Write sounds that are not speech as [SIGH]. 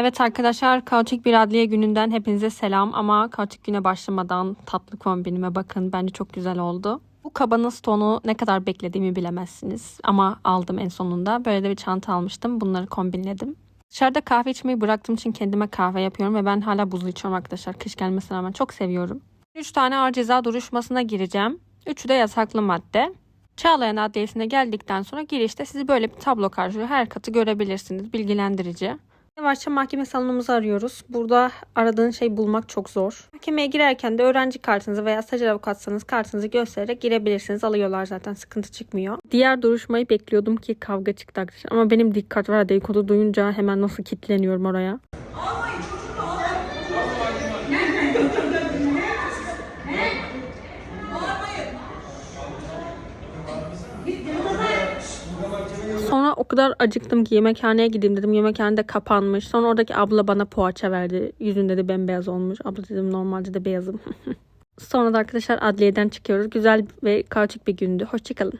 Evet arkadaşlar kaotik bir adliye gününden hepinize selam ama kaotik güne başlamadan tatlı kombinime bakın bence çok güzel oldu. Bu kabanın stonu ne kadar beklediğimi bilemezsiniz ama aldım en sonunda. Böyle de bir çanta almıştım bunları kombinledim. Dışarıda kahve içmeyi bıraktığım için kendime kahve yapıyorum ve ben hala buzlu içiyorum arkadaşlar. Kış gelmesine rağmen çok seviyorum. 3 tane ağır ceza duruşmasına gireceğim. Üçü de yasaklı madde. Çağlayan Adliyesi'ne geldikten sonra girişte sizi böyle bir tablo karşılıyor. Her katı görebilirsiniz. Bilgilendirici. Yavaşça mahkeme salonumuzu arıyoruz. Burada aradığın şeyi bulmak çok zor. Mahkemeye girerken de öğrenci kartınızı veya stajyer avukatsanız kartınızı göstererek girebilirsiniz. Alıyorlar zaten sıkıntı çıkmıyor. Diğer duruşmayı bekliyordum ki kavga çıktı arkadaşlar. Ama benim dikkat var dedikodu duyunca hemen nasıl kilitleniyorum oraya. Sonra o kadar acıktım ki yemekhaneye gideyim dedim. Yemekhane kapanmış. Sonra oradaki abla bana poğaça verdi. Yüzünde de bembeyaz olmuş. Abla dedim normalde de beyazım. [LAUGHS] Sonra da arkadaşlar adliyeden çıkıyoruz. Güzel ve kaotik bir gündü. Hoşçakalın.